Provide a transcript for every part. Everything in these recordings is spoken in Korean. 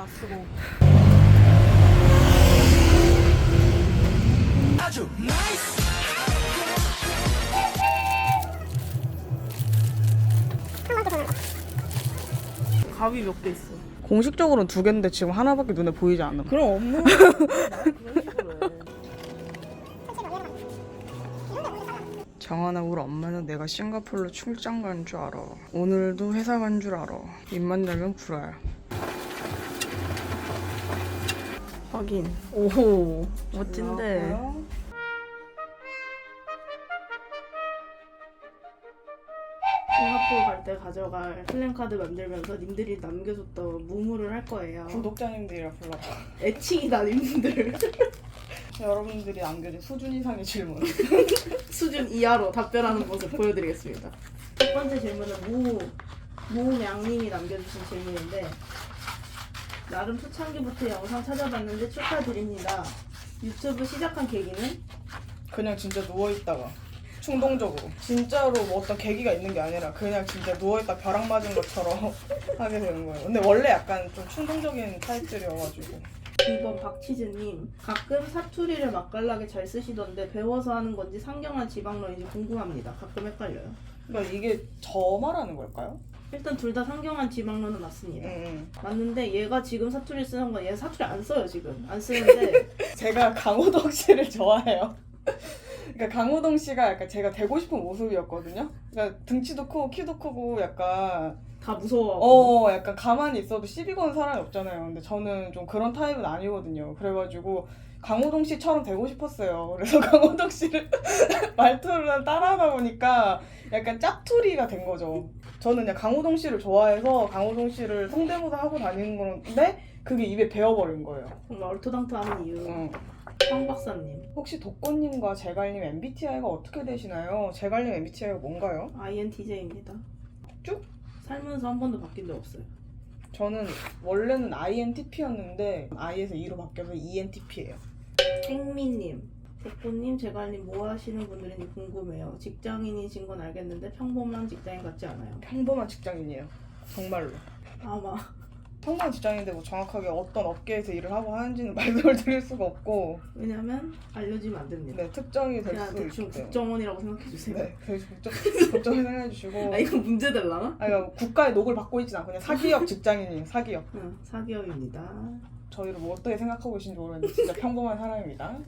나 쓰고. 가위 몇 개 있어. 공식적으로는 두 개인데 지금 하나밖에 눈에 보이지 거. 그럼 업무. 정하나 우리 엄마는 내가 싱가포르로 출장 간 줄 알아. 오늘도 회사 간 줄 알아. 입만 열면 불화야. 확인. 오호 멋진데. 싱가포르 갈 때 가져갈 플랜카드 만들면서 님들이 남겨줬던 무무를 할 거예요. 구독자님들이라 불러라. 애칭이다 님들. 여러분들이 남겨준 수준 이상의 질문. 수준 이하로 답변하는 모습 보여드리겠습니다. 첫 번째 질문은 무 무량님이 남겨주신 질문인데 나름 초창기부터 영상 찾아봤는데 축하드립니다. 유튜브 시작한 계기는 그냥 진짜 누워있다가 충동적으로 진짜로 뭐 어떤 계기가 있는 게 아니라 그냥 진짜 누워있다 벼락 맞은 것처럼 하게 되는 거예요. 근데 원래 약간 좀 충동적인 타입들이어가지고 2번 박치즈님 가끔 사투리를 맛깔나게 잘 쓰시던데 배워서 하는 건지 상경한 지방러인지 궁금합니다. 가끔 헷갈려요. 그러니까 이게 저 말하는 걸까요? 일단 둘 다 상경한 지방러는 맞습니다. 응, 응. 맞는데 얘가 지금 사투리 쓰는 건 얘 사투리 안 써요 지금 안 쓰는데 제가 강호동 씨를 좋아해요. 그러니까 강호동 씨가 약간 제가 되고 싶은 모습이었거든요. 그러니까 등치도 크고 키도 크고 약간 다 무서워. 어 약간 가만히 있어도 시비 거는 사람이 없잖아요. 근데 저는 좀 그런 타입은 아니거든요. 그래가지고 강호동 씨처럼 되고 싶었어요. 그래서 강호동 씨를 말투를 따라하다 보니까 약간 짝투리가 된 거죠. 저는 그냥 강호동 씨를 좋아해서 강호동 씨를 성대모사 하고 다니는 건데 그게 입에 배어버린 거예요. 정말 얼토당토하는 이유. 응. 황 박사님 혹시 독고님과 제갈님 MBTI가 어떻게 되시나요? 제갈님 MBTI가 뭔가요? INTJ입니다. 쭉? 살면서 한 번도 바뀐 적 없어요. 저는 원래는 INTP였는데 I에서 E로 바뀌어서 ENTP예요. 행미님, 백구님, 제갈님 뭐 하시는 분들인지 궁금해요. 직장인이신 건 알겠는데 평범한 직장인 같지 않아요. 평범한 직장인이에요. 정말로. 아마 평범한 직장인인데 뭐 정확하게 어떤 업계에서 일을 하고 하는지는 말씀을 드릴 수가 없고 왜냐면 알려주면 안 됩니다. 네, 특정이 될 그냥 수 대충 있기 때문에. 국정원이라고 생각해 주세요. 네, 그래서 국정, 국정 생각해 주시고 아 이거 문제 될라나? 아니, 국가의 녹을 받고 있진 않고 그냥 사기업 직장인이에요. 사기업. 응, 사기업입니다. 저희를 뭐 어떻게 생각하고 계신지 모르겠는데 진짜 평범한 사람입니다.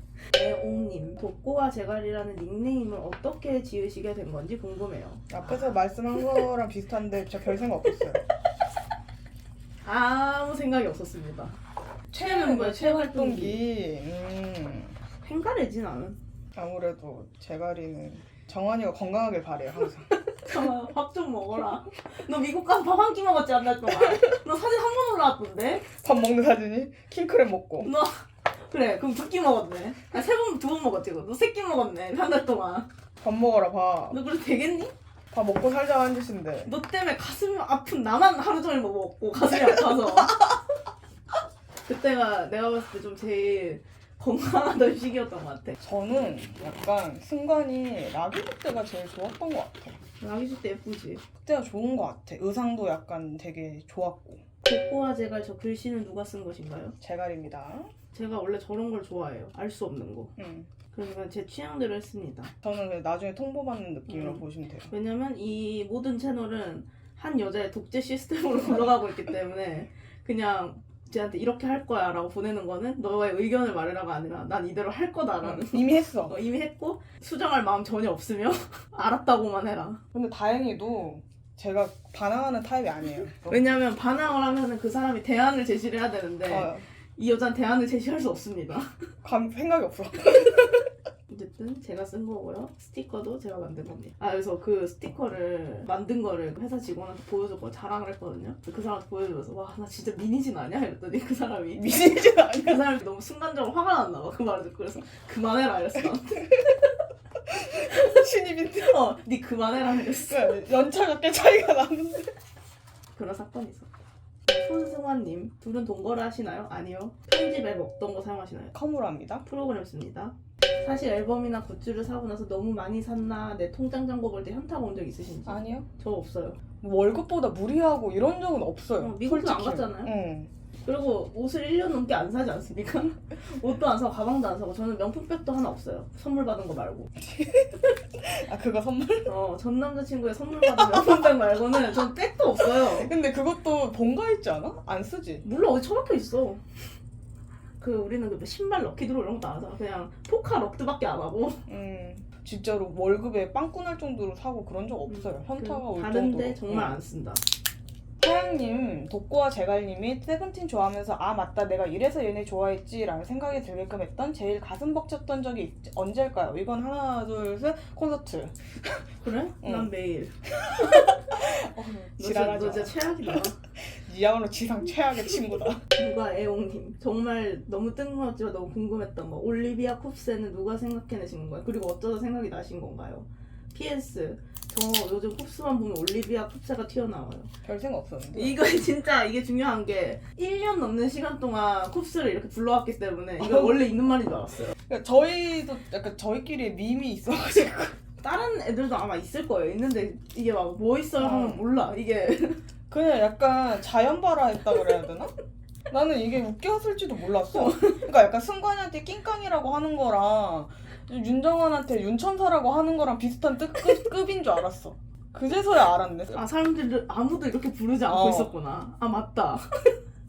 애옹님, 독고와 제갈이라는 닉네임을 어떻게 지으시게 된 건지 궁금해요. 앞에서 말씀한 거랑 비슷한데 제가 별 생각 없었어요. 아무 생각이 없었습니다. 최면부의 최 활동기. 최활동기. 음, 횡가래진 않은. 아무래도 제가리는 정환이가 건강하길 바래요 항상. 잠깐만 밥 좀 먹어라. 너 미국 가서 밥 한 끼 먹었지 한달 동안. 너 사진 한 번 올라왔던데? 밥 먹는 사진이 킹크랩 먹고. 너 그래 그럼 두 끼 먹었네. 아세 번 두 번 먹었지 너 세 끼 먹었네 한 달 동안. 밥 먹어라 밥. 너 그래 되겠니? 밥 먹고 살자고 한 짓인데. 너 때문에 가슴 아픈 나만 하루 종일 뭐 먹고 가슴이 아파서. 그때가 내가 봤을 때 좀 제일 건강하던 시기였던 것 같아. 저는 약간 순간이 라기부 때가 제일 좋았던 것 같아. 라기주 때 예쁘지. 그때가 좋은 것 같아. 의상도 약간 되게 좋았고. 독고와 제갈 저 글씨는 누가 쓴 것인가요? 제갈입니다. 제가 원래 저런 걸 좋아해요. 알 수 없는 거. 음. 그러니까 제 취향대로 했습니다. 저는 그냥 나중에 통보받는 느낌으로 음. 보시면 돼요. 왜냐면 이 모든 채널은 한 여자의 독재 시스템으로 굴러가고 있기 때문에 그냥 쟤한테 이렇게 할 거야 라고 보내는 거는 너의 의견을 말해라가 아니라 난 이대로 할 거다라는 이미 했어. 어, 이미 했고 수정할 마음 전혀 없으며 알았다고만 해라 근데 다행히도 제가 반항하는 타입이 아니에요. 왜냐면 반항을 하면은 그 사람이 대안을 제시를 해야 되는데 어, 이 여자는 대안을 제시할 수 없습니다 감, 생각이 없어. 어쨌든 제가 쓴 거고요 스티커도 제가 만든 겁니다 아 그래서 그 스티커를 만든 거를 회사 직원한테 보여줬고 자랑을 했거든요 그 사람한테 보여주면서 와 나 진짜 미니진 아니야? 이랬더니 그 사람이 미신이진 아니야. 그 사람이 너무 순간적으로 화가 났나 봐 그 말을 듣고 그래서 그만해라 이랬어 신입인데. 어니 그만해라 이랬어 그러니까 연차가 꽤 차이가 나는데. 그런 사건이 있었다 손승환님 둘은 동거를 하시나요? 아니요 편집 앱 어떤 거 사용하시나요? 커물합니다. 프로그램 씁니다 사실 앨범이나 굿즈를 사고 나서 너무 많이 샀나 내 통장 잔고 볼 때 현타가 온 적 있으신지 아니요. 저 없어요 월급보다 무리하고 이런 적은 없어요. 어, 미국도 안 솔직히. 갔잖아요. 응. 그리고 옷을 1년 넘게 안 사지 않습니까? 옷도 안 사고 가방도 안 사고 저는 명품백도 하나 없어요. 선물 받은 거 말고. 아 그거 선물? 어, 전 남자친구의 선물 받은 명품백 말고는 전 백도 없어요. 근데 그것도 본가 있지 않아? 안 쓰지? 몰라 어디 처박혀 있어. 그 우리는 그 신발 럭키 드로 이런 것도 안 하잖아. 그냥 포카 럭드밖에 안 하고. 음 진짜로 월급에 빵꾸 날 정도로 사고 그런 적 없어요. 현타가 올 정도로. 다른데 정말 음. 안 쓴다. 사장님, 독고와 제갈님이 세븐틴 좋아하면서 아 맞다 내가 이래서 얘네 좋아했지 라는 생각이 들게끔 했던 제일 가슴 벅찼던 적이 있- 언제일까요? 이건 하나 둘 셋 콘서트 그래? 응. 난 매일. 너 진짜, 지랄하지 너 진짜 최악이다. 니야말로 지상 최악의 친구다. 누가 애옹님? 정말 너무 뜬금없지만 너무 궁금했던 거. 올리비아 쿱스는 누가 생각해내신 건가요? 그리고 어쩌다 생각이 나신 건가요? PS 저 요즘 쿱스만 보면 올리비아 쿱스가 튀어나와요. 별 생각 없었는데. 이거 진짜 이게 중요한 게 1년 넘는 시간 동안 쿱스를 이렇게 불러왔기 때문에 이거 원래 있는 말인 줄 알았어요. 그러니까 저희도 약간 저희끼리 밈이 있어가지고. 다른 애들도 아마 있을 거예요. 있는데 이게 막 뭐 있어요 하면 어. 몰라. 이게 그냥 약간 자연발화 했다 그래야 되나? 나는 이게 웃겼을지도 몰랐어. 그러니까 약간 승관이한테 낑깡이라고 하는 거랑 윤정원한테 윤천사라고 하는 거랑 비슷한 뜻, 급, 급인 줄 알았어. 그제서야 알았네. 아 사람들이 아무도 이렇게 부르지 않고 어. 있었구나 아 맞다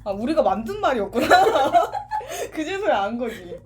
아 우리가 만든 말이었구나. 그제서야 안 거지.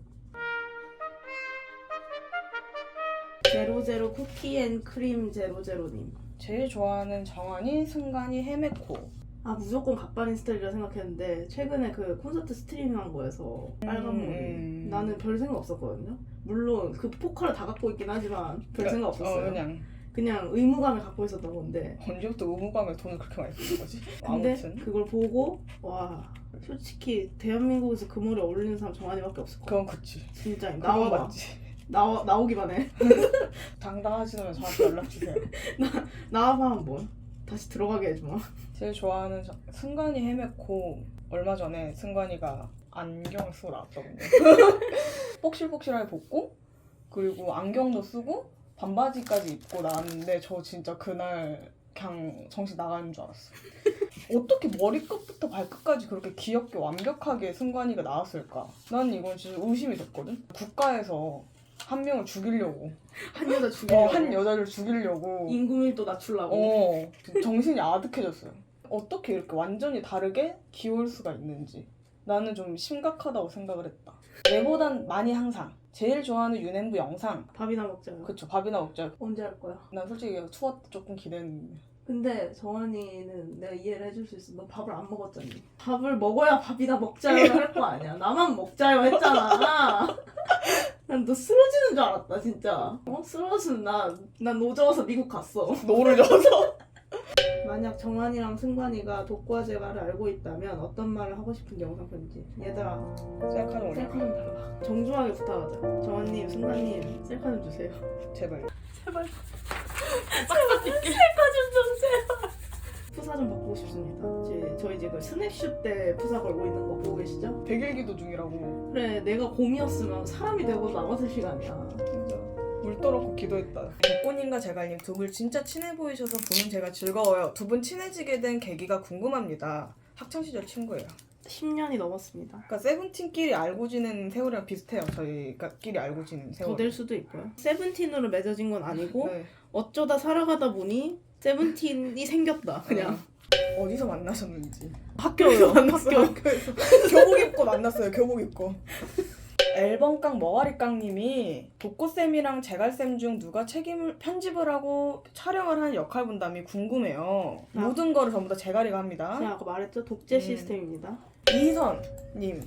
제로제로 쿠키 앤 크림 제로제로님 제일 좋아하는 정한이, 승관이, 헤메코. 아 무조건 갑반인 스타일이라 생각했는데 최근에 그 콘서트 스트리밍한 거에서 빨간 머리 음. 나는 별 생각 없었거든요 물론 그 포카를 다 갖고 있긴 하지만 별 생각 없었어요 어, 그냥 그냥 의무감을 갖고 있었던 건데 언제부터 의무감에 돈을 그렇게 많이 쓰는 거지? 근데 아무튼 그걸 보고 와 솔직히 대한민국에서 그 머리 어울리는 사람 정한이밖에 없을 거야 그건 그치. 진짜 그건 나와봐 맞지. 나와, 나오기만 해 당당하시면 저한테 연락 주세요. 나와봐 한번 다시 들어가게 해주마 제일 좋아하는 저- 승관이 헤매코 얼마 전에 승관이가 안경을 쓰고 나왔더군요. 뽁실뽁실하게 벗고 그리고 안경도 쓰고 반바지까지 입고 나왔는데 저 진짜 그날 그냥 정신 나가는 줄 알았어. 어떻게 머리끝부터 발끝까지 그렇게 귀엽게 완벽하게 승관이가 나왔을까? 난 이건 진짜 의심이 됐거든. 국가에서 한 명을 죽이려고, 한 여자 죽이려고 어, 한 여자를 죽이려고 인구밀도 낮추려고 어, 정신이 아득해졌어요. 어떻게 이렇게 완전히 다르게 귀여울 수가 있는지. 나는 좀 심각하다고 생각을 했다. 얘보단 많이 항상. 제일 좋아하는 윤행부 영상. 밥이나 먹자요 그쵸, 밥이나 먹자. 언제 할 거야? 난 솔직히 투어 때 조금 기대했는데. 근데 정한이는 내가 이해를 해줄 수 있어. 너 밥을 안 먹었잖니. 밥을 먹어야 밥이나 먹자요 할 거 아니야. 나만 먹자요 했잖아. 난 너 쓰러지는 줄 알았다 진짜. 어? 쓰러졌으면 나, 난 노져서 미국 갔어. 노를 져서. 만약 정한이랑 승관이가 독과제가를 알고 있다면 어떤 말을 하고 싶은 영상 편지. 얘들아 셀카 좀 올려. 셀카 좀 달라. 정중하게 부탁하자. 정한님, 승관님 셀카 좀 주세요. 제발. 제발. 주세요. 푸사 좀 바꾸고 싶습니다. 제, 저희 지금 스냅슛 때 푸사 걸고 있는 거 보고 계시죠? 백일기도 중이라고. 그래 내가 곰이었으면 사람이 되고 남았을 시간이야. 진짜. 물 떨었고 기도했다. 복고님과 제갈님 두 분 진짜 친해 보이셔서 보는 제가 즐거워요. 두 분 친해지게 된 계기가 궁금합니다. 학창 시절 친구예요. 10년이 넘었습니다. 그러니까 세븐틴끼리 알고 지낸 세월이랑 비슷해요. 저희가끼리 알고 지낸 세월. 더 될 수도 있고요. 세븐틴으로 맺어진 건 아니고 네. 어쩌다 살아가다 보니 세븐틴이 생겼다. 그냥 어. 어디서 만나셨는지. 학교요. 만났어요. 학교. 학교에서 교복 입고 만났어요. 교복 입고. 앨범깡 머가리깡님이 독고쌤이랑 제갈쌤 중 누가 책임을 편집을 하고 촬영을 한 역할 분담이 궁금해요. 아. 모든 거를 전부 다 제갈이가 합니다. 제가 아까 말했죠 독재 음. 시스템입니다. 이희선님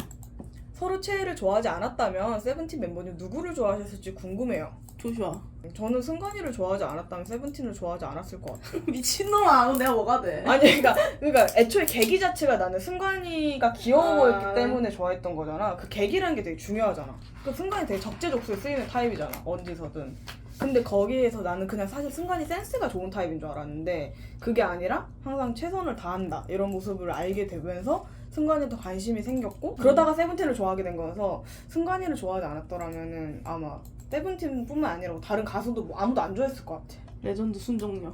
서로 최애를 좋아하지 않았다면 세븐틴 멤버 중 누구를 좋아하셨을지 궁금해요. 조슈아 저는 승관이를 좋아하지 않았다면 세븐틴을 좋아하지 않았을 것 같아요. 미친놈아 그럼 내가 뭐가 돼? 아니 그러니까 그러니까 애초에 계기 자체가 나는 승관이가 귀여워 아. 보였기 때문에 좋아했던 거잖아. 그 계기라는 게 되게 중요하잖아. 그 승관이 되게 적재적소에 쓰이는 타입이잖아. 언제서든. 근데 거기에서 나는 그냥 사실 승관이 센스가 좋은 타입인 줄 알았는데 그게 아니라 항상 최선을 다한다 이런 모습을 알게 되면서 승관이도 관심이 생겼고 그러다가 세븐틴을 좋아하게 된 거여서 승관이를 좋아하지 않았더라면은 아마 세븐틴뿐만 아니라 뭐 다른 가수도 뭐 아무도 안 좋아했을 것 같아. 레전드 순정녀.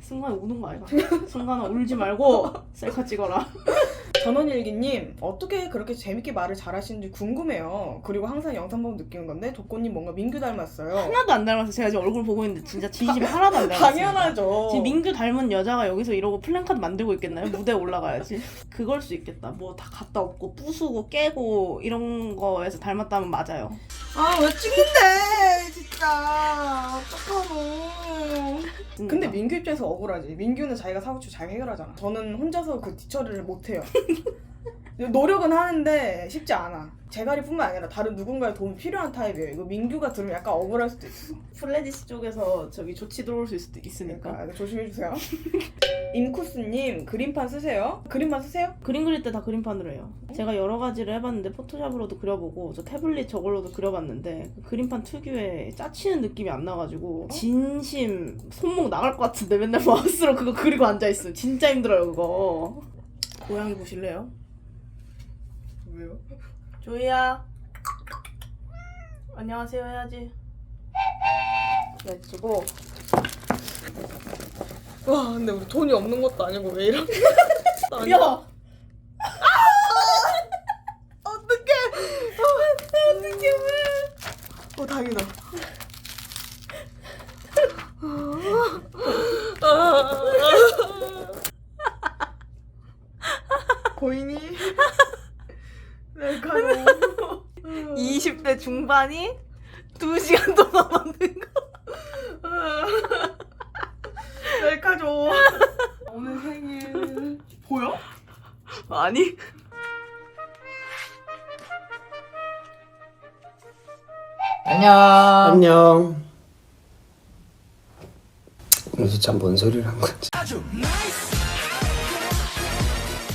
승관 우는 거 아이가? 승관아 울지 말고 셀카 찍어라. 전원일기님 어떻게 그렇게 재밌게 말을 잘하시는지 궁금해요. 그리고 항상 영상 보면 느끼는 건데 도꼬님 뭔가 민규 닮았어요. 하나도 안 닮아서 제가 지금 얼굴 보고 있는데 진짜 진심 하나도 안 닮았어요. 당연하죠. 지금 민규 닮은 여자가 여기서 이러고 플랜카드 만들고 있겠나요? 무대에 올라가야지. 그걸 수 있겠다. 뭐 다 갖다 엎고 부수고 깨고 이런 거에서 닮았다면 맞아요. 아 왜 찍는데 진짜 어떡하노. 근데 민규 입장에서 억울하지. 민규는 자기가 사고치고 잘 해결하잖아. 저는 혼자서 그 뒤처리를 못해요. 노력은 하는데 쉽지 않아. 제가리뿐만 아니라 다른 누군가의 도움이 필요한 타입이에요. 이거 민규가 들으면 약간 억울할 수도 있어. 플레디스 쪽에서 저기 조치 들어올 수 있, 있으니까. 그러니까 조심해 주세요. 임쿠스님 그림판 쓰세요? 그림판 쓰세요? 그림 그릴 때 다 그림판으로 해요. 제가 여러 가지를 해봤는데 포토샵으로도 그려보고 저 태블릿 저걸로도 그려봤는데 그 그림판 특유의 짜치는 느낌이 안 나가지고 진심 손목 나갈 것 같은데 맨날 마우스로 그거 그리고 앉아 있어요. 진짜 힘들어요 그거. 고양이 보실래요? 왜요? 조이야. 안녕하세요 해야지. 네, 쓰고. 와, 근데 우리 돈이 없는 것도 아니고 왜 이런? 야! 어떡해! 어떡해, 왜? 어, 다행이다. 고인이 네, 가요. 20대 중반이 2시간 동안 만든 거. 멜카죠. 오늘 생일 보여? 아니. 안녕. 안녕. 그래서 참뭔 소리를 한 거지?